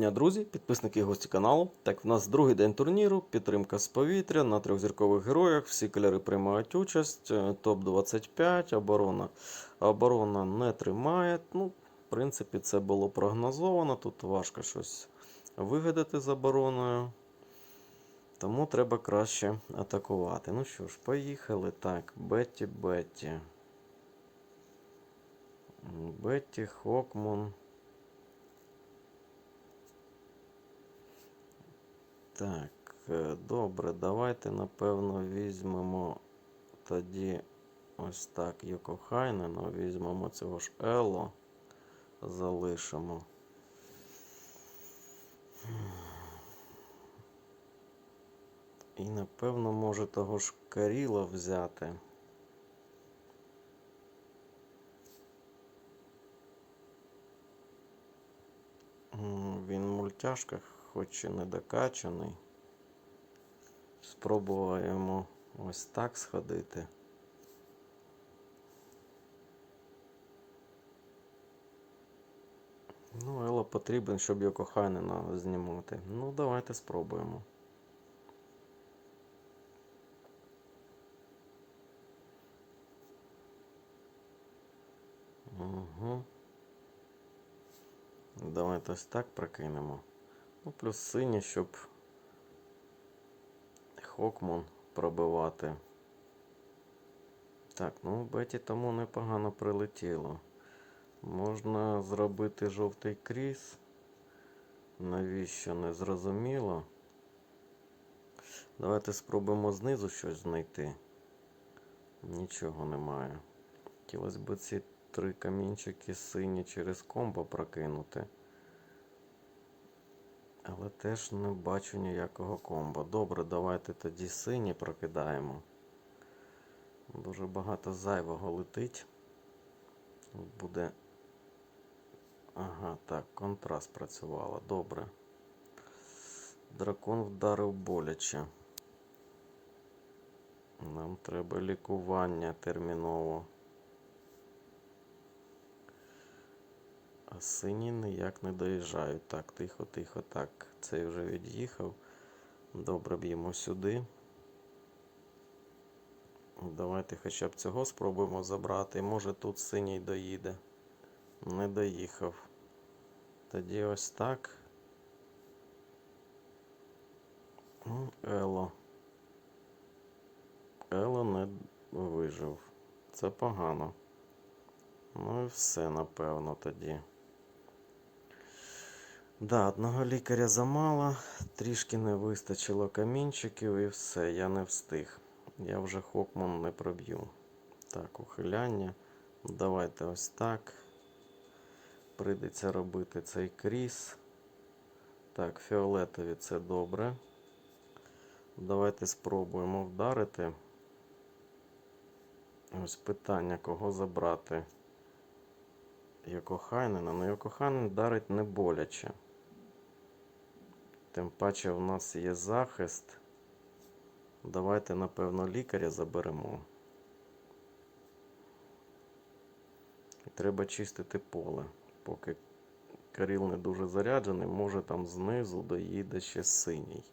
дня, друзі, підписники і гості каналу. Так, в нас другий день турніру, підтримка з повітря на трьохзіркових героях. Всі кольори приймають участь. е, Топ-25, оборона. Оборона не тримає. Ну, в принципі, це було прогнозовано. Тут важко щось вигадати з обороною. Тому треба краще атакувати. Ну що ж, поїхали. Так, Бетті Бетті. Бетті, Так, е, добре, давайте, напевно, візьмемо тоді ось так Йоко Хайнена, візьмемо цього ж Ело, залишимо. І, напевно, може того ж Каріла взяти. Він в мультяшках, хоч і не докачаний. Спробуємо ось так сходити. Ну, Ело потрібен, щоб його Хайнена знімати. Ну, давайте спробуємо. Угу. Давайте ось так прокинемо. Ну, плюс синій, щоб Хокмон пробивати. Так, ну Беті тому непогано прилетіло. Можна зробити жовтий кріс. Навіщо не зрозуміло. Давайте спробуємо знизу щось знайти. Нічого немає. Хотілося б ці три камінчики сині через комбо прокинути. Але теж не бачу ніякого комбо. Добре, давайте тоді сині прокидаємо. Дуже багато зайвого летить. Буде. Ага, так, контраст працювала. Добре. Дракон вдарив боляче. Нам треба лікування терміново. Сині ніяк не доїжджають. Так, тихо, тихо, так. Цей вже від'їхав. Добре б'ємо сюди. Давайте хоча б цього спробуємо забрати. Може тут синій доїде. Не доїхав. Тоді ось так. Ну, Ело. Ело не вижив. Це погано. Ну і все, напевно, тоді. Да, одного лікаря замало, трішки не вистачило камінчиків і все, я не встиг. Я вже Хокман не проб'ю. Так, ухиляння. Давайте ось так. Прийдеться робити цей кріс. Так, фіолетові це добре. Давайте спробуємо вдарити. Ось питання, кого забрати. Йокохайнена. Ну, Йокохайнен дарить не боляче. Тим паче в нас є захист. Давайте, напевно, лікаря заберемо. Треба чистити поле. Поки Каріл не дуже заряджений, може там знизу доїде ще синій.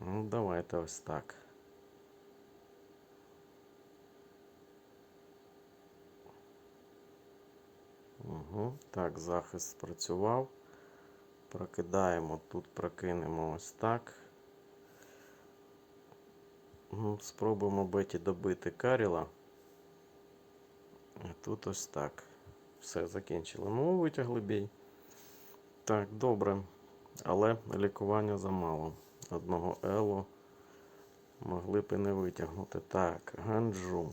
Ну, давайте ось так. Угу. Так, захист спрацював. Прокидаємо, тут прокинемо ось так. Ну, Спробуємо Беті добити Каріла. Тут ось так. Все, закінчили. Ну, витягли бій. Так, добре. Але лікування замало. Одного Ело могли б і не витягнути. Так, Ганджу.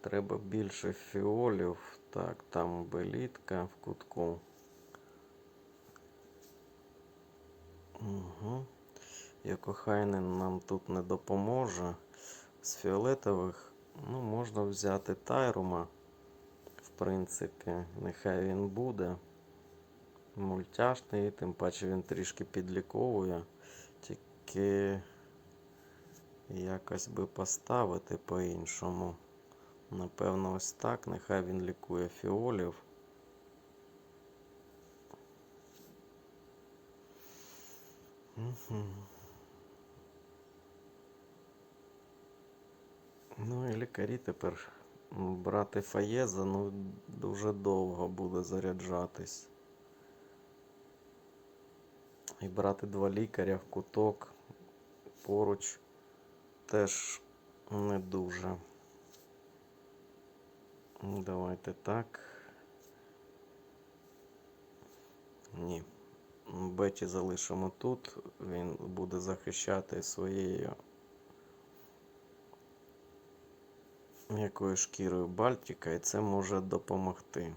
Треба більше фіолів. Так, там белітка в кутку. Угу. Якохайнен нам тут не допоможе. З фіолетових ну, можна взяти Тайрума. В принципі, нехай він буде. Мультяшний, тим паче він трішки підліковує. Тільки якось би поставити по-іншому. Напевно, ось так. Нехай він лікує фіолів. Угу. Ну і лікарі тепер брати Фаєза ну дуже довго буде заряджатись. І брати два лікаря в куток поруч теж не дуже. Ну, Давайте так. Ні. Беті залишимо тут. Він буде захищати своєю м'якою шкірою Бальтіка, і це може допомогти.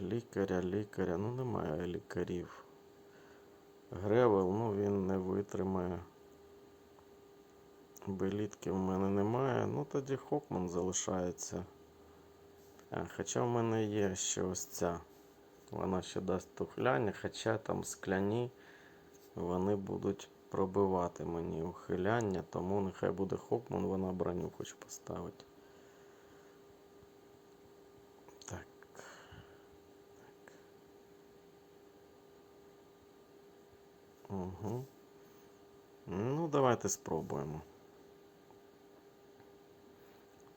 Лікаря, лікаря, ну немає лікарів. Гревел, ну він не витримає. Белітки в мене немає. Ну тоді Хокман залишається. А, хоча в мене є ще ось ця. Вона ще дасть тухляння, хоча там скляні вони будуть пробивати мені ухиляння, тому нехай буде Хокман, вона броню хоче поставити. Так. Угу. Ну, давайте спробуємо.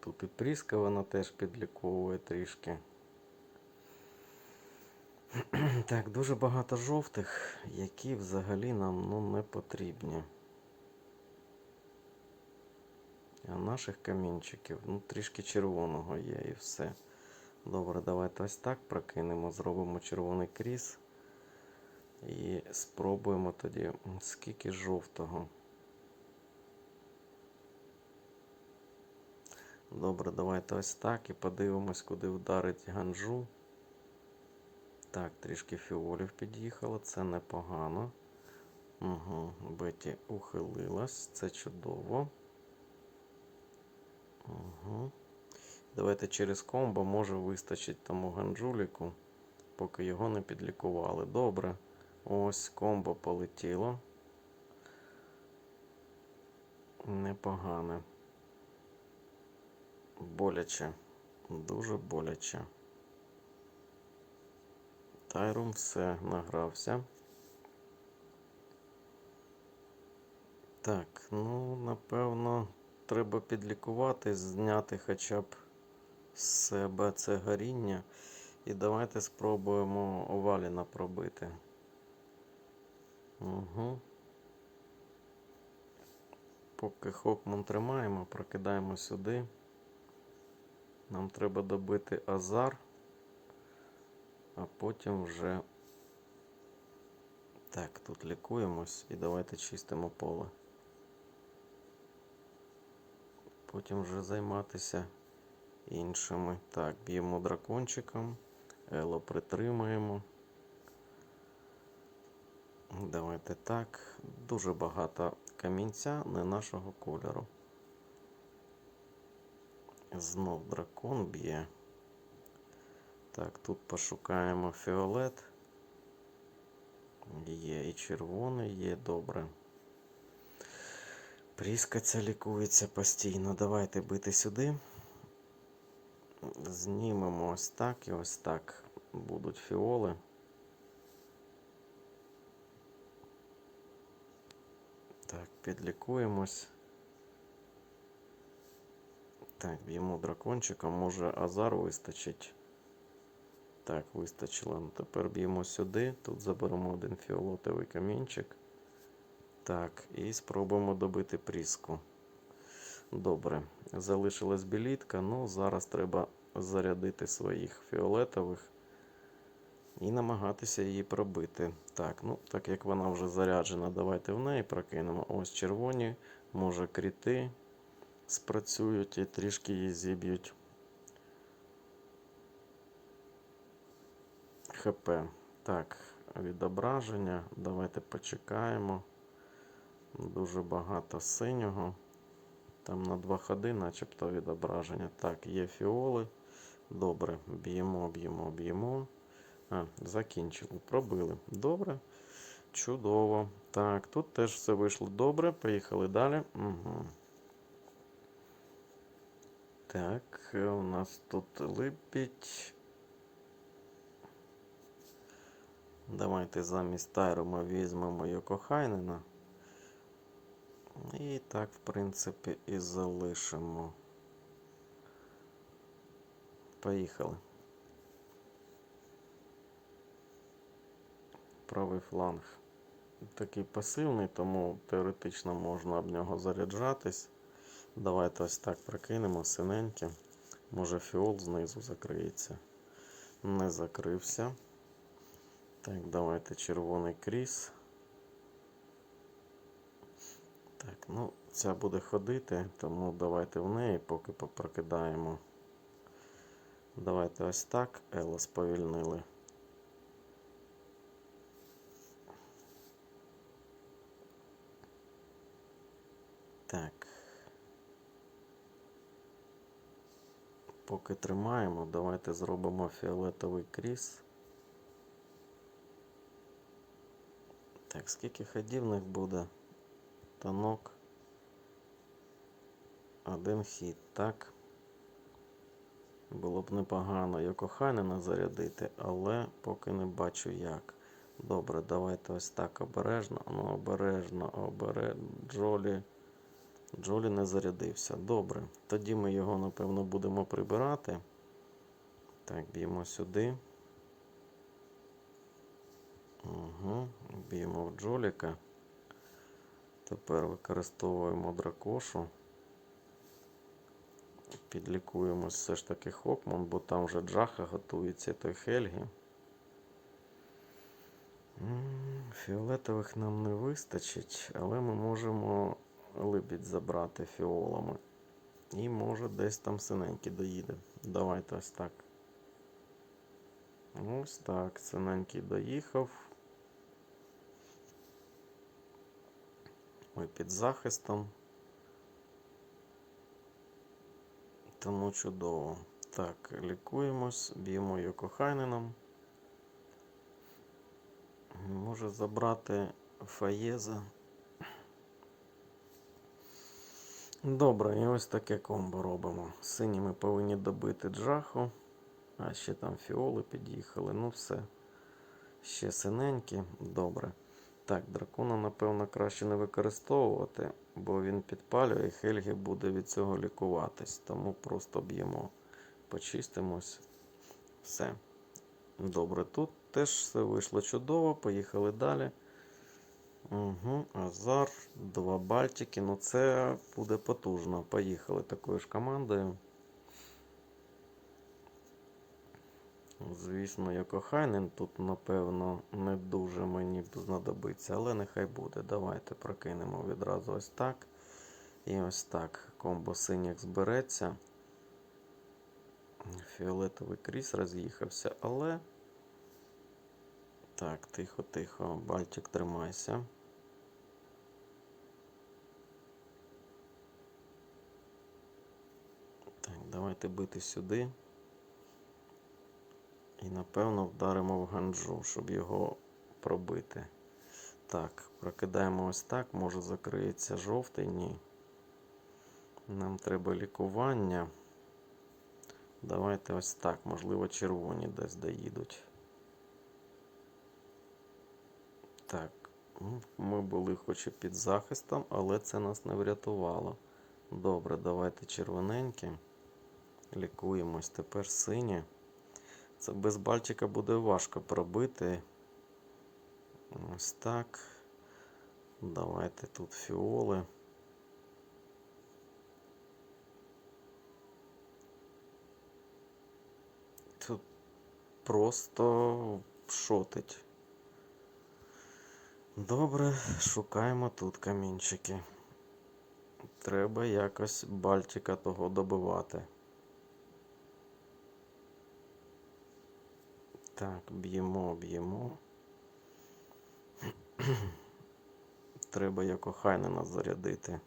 Тут і пріска вона теж підліковує трішки. Так, дуже багато жовтих, які взагалі нам ну, не потрібні. А наших камінчиків, ну, трішки червоного є і все. Добре, давайте ось так прокинемо, зробимо червоний кріс. І спробуємо тоді, скільки жовтого. Добре, давайте ось так і подивимось, куди вдарить ганджу. Так, трішки фіолів під'їхало, це непогано. Угу, Беті ухилилась, це чудово. Угу. Давайте через комбо може вистачить тому ганджуліку, поки його не підлікували. Добре. Ось комбо полетіло. Непогане. Боляче. Дуже боляче. Тайрум все награвся. Так, ну, напевно, треба підлікувати, зняти хоча б з себе це горіння. І давайте спробуємо Валіна пробити. Угу. Поки Хокман тримаємо, прокидаємо сюди. Нам треба добити Азар, а потім вже. Так, тут лікуємось і давайте чистимо поле. Потім вже займатися іншими. Так, б'ємо дракончиком, Ело притримаємо. Давайте так. Дуже багато камінця не нашого кольору. Знов дракон б'є. Так, тут пошукаємо фіолет. Є і червоний, є добре. Пріска ця лікується постійно. Давайте бити сюди. Знімемо ось так і ось так. Будуть фіоли. Так, підлікуємось. Так, б'ємо дракончиком, може азар вистачить. Так, вистачило. Ну, Тепер б'ємо сюди. Тут заберемо один фіолетовий камінчик. Так, і спробуємо добити пріску. Добре. Залишилась білітка. Ну, зараз треба зарядити своїх фіолетових і намагатися її пробити. Так, ну, так як вона вже заряджена, давайте в неї прокинемо. Ось червоні, може кріти спрацюють і трішки її зіб'ють. ХП. Так, відображення. Давайте почекаємо. Дуже багато синього. Там на два ходи, начебто відображення. Так, є фіоли. Добре, б'ємо, б'ємо, б'ємо. А, закінчили. Пробили. Добре. Чудово. Так, тут теж все вийшло добре. Поїхали далі. Угу. Так, у нас тут липіть. Давайте замість Тайру ми візьмемо Йокохайнена. І так, в принципі, і залишимо. Поїхали. Правий фланг. Такий пасивний, тому теоретично можна об нього заряджатись. Давайте ось так прокинемо синеньке. Може фіол знизу закриється. Не закрився. Так, давайте червоний кріс. Так, ну, ця буде ходити, тому давайте в неї поки попрокидаємо. Давайте ось так. Елла сповільнили. Так. Поки тримаємо, давайте зробимо фіолетовий кріс. Так, скільки ходів них буде? Танок. Один хід, так. Було б непогано Йокохайнена зарядити, але поки не бачу як. Добре, давайте ось так обережно. Ну, обережно, обережно. Джолі. Джолі не зарядився. Добре. Тоді ми його, напевно, будемо прибирати. Так, б'ємо сюди. Угу. Б'ємо в Джоліка. Тепер використовуємо дракошу. Підлікуємось все ж таки Хокман, бо там вже Джаха готується той Хельгі. Фіолетових нам не вистачить, але ми можемо либідь забрати фіолами. І може десь там синенький доїде. Давайте ось так. Ось так, синенький доїхав. Ми під захистом. Тому чудово. Так, лікуємось, б'ємо Йокохайненом. Може забрати Фаєза. Добре, і ось таке комбо робимо. Сині ми повинні добити джаху. А ще там фіоли під'їхали. Ну все. Ще синенькі. Добре. Так, дракона, напевно, краще не використовувати, бо він підпалює і Хельгі буде від цього лікуватись. Тому просто б'ємо, почистимось. Все. Добре, тут теж все вийшло чудово. Поїхали далі. Угу, Азар, два Бальтики. Ну це буде потужно. Поїхали такою ж командою. Звісно, Йокохайнен тут, напевно, не дуже мені знадобиться, але нехай буде. Давайте прокинемо відразу ось так. І ось так. Комбо синіх збереться. Фіолетовий кріс роз'їхався, але. Так, тихо, тихо. Бальтик, тримайся. Так, давайте бити сюди. І напевно вдаримо в ганджу, щоб його пробити. Так, прокидаємо ось так. Може закриється жовтий? Ні. Нам треба лікування. Давайте ось так. Можливо, червоні десь доїдуть. Так, ну, ми були хоч і під захистом, але це нас не врятувало. Добре, давайте червоненькі. Лікуємось тепер сині. Це без бальчика буде важко пробити. Ось так. Давайте тут фіоли. Тут просто шотить. Добре, шукаємо тут камінчики. Треба якось бальтика того добивати. Так, б'ємо, б'ємо. Треба Йокохайнена зарядити.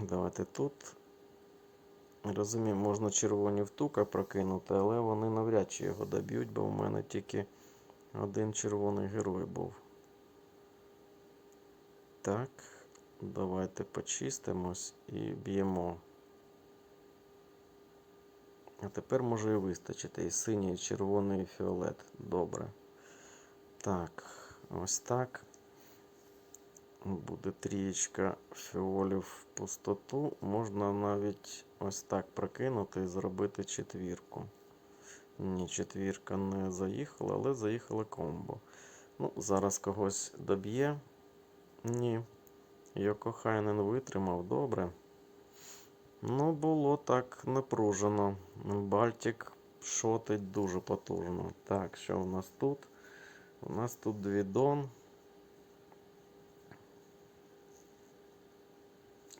Давайте тут. Розумію, можна червоні втука прокинути, але вони навряд чи його доб'ють, бо в мене тільки один червоний герой був. Так, давайте почистимось і б'ємо. А тепер може і вистачити. І синій, і червоний, і фіолет. Добре. Так, ось так. Буде трієчка фіолів в пустоту. Можна навіть ось так прокинути і зробити четвірку. Ні, четвірка не заїхала, але заїхала комбо. Ну, зараз когось доб'є. Ні. Йоко Хайнен витримав, добре. Ну, було так напружено. Бальтик шотить дуже потужно. Так, що у нас тут? У нас тут Двідон.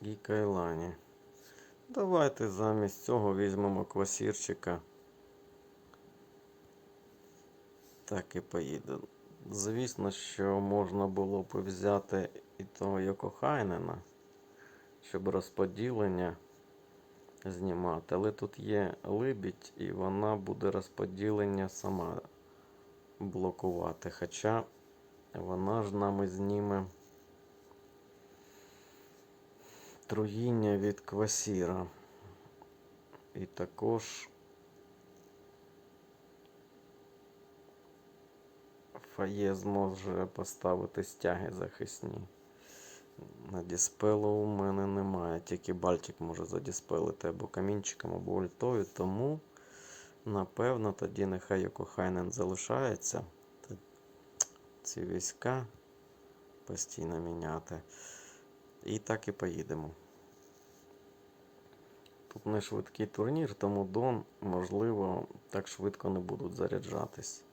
І Кайлані. Давайте замість цього візьмемо квасірчика. Так і поїде. Звісно, що можна було б взяти і того Йокохайнена, щоб розподілення знімати. Але тут є либідь, і вона буде розподілення сама блокувати. Хоча вона ж нами зніме труїння від квасіра. І також Фає зможе поставити стяги захисні. На діспелу у мене немає, тільки Бальтик може задіспелити або камінчиком, або ультою, тому напевно тоді нехай Йокохайнен залишається. Ці війська постійно міняти. І так і поїдемо. Тут не швидкий турнір, тому Дон, можливо, так швидко не будуть заряджатись.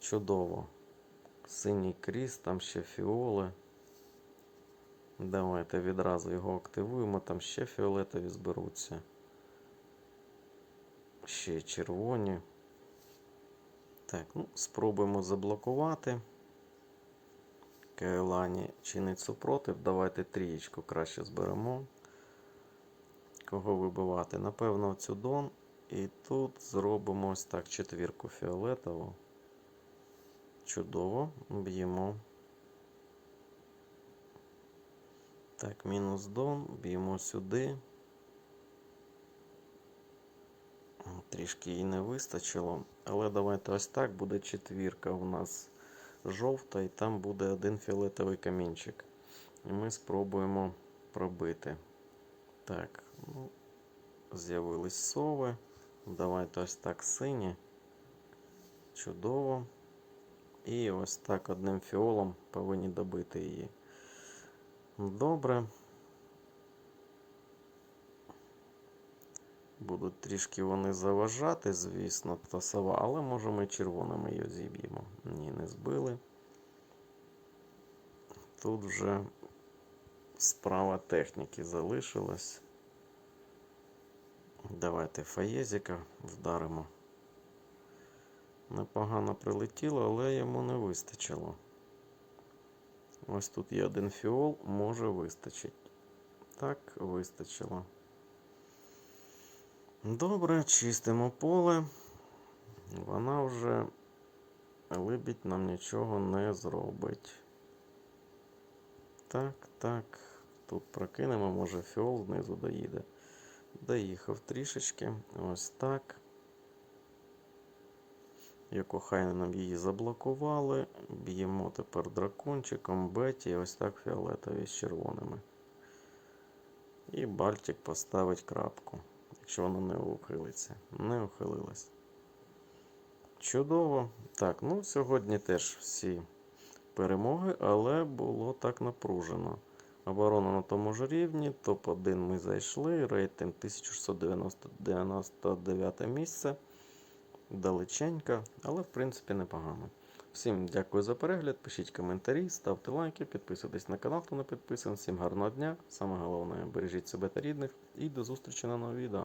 Чудово. Синій кріс, там ще фіоли. Давайте відразу його активуємо, там ще фіолетові зберуться. Ще червоні. Так, ну, спробуємо заблокувати. Кайлані чинить супротив. Давайте трієчку краще зберемо. Кого вибивати? Напевно, цю Дон. І тут зробимо ось так четвірку фіолетову. Чудово, б'ємо. Так, мінус дон, б'ємо сюди. Трішки їй не вистачило. Але давайте ось так буде четвірка у нас жовта, і там буде один фіолетовий камінчик. І ми спробуємо пробити. Так, ну, з'явились сови. Давайте ось так сині. Чудово. І ось так одним фіолом повинні добити її. Добре. Будуть трішки вони заважати, звісно, та сова, але може ми червоними її зіб'ємо. Ні, не збили. Тут вже справа техніки залишилась. Давайте фаєзіка вдаримо. Непогано прилетіло, але йому не вистачило. Ось тут є один фіол, може вистачить. Так, вистачило. Добре, чистимо поле. Вона вже либідь нам нічого не зробить. Так, так. Тут прокинемо, може фіол знизу доїде. Доїхав трішечки. Ось так. Якохайненом її заблокували. Б'ємо тепер дракончиком, Беті, ось так фіолетові з червоними. І Бальтик поставить крапку, якщо вона не ухилиться. Не ухилилась. Чудово. Так, ну сьогодні теж всі перемоги, але було так напружено. Оборона на тому ж рівні, топ-1 ми зайшли, рейтинг 1699 місце далеченька, але в принципі непогано. Всім дякую за перегляд, пишіть коментарі, ставте лайки, підписуйтесь на канал, хто не підписаний. Всім гарного дня. Саме головне, бережіть себе та рідних і до зустрічі на новому відео.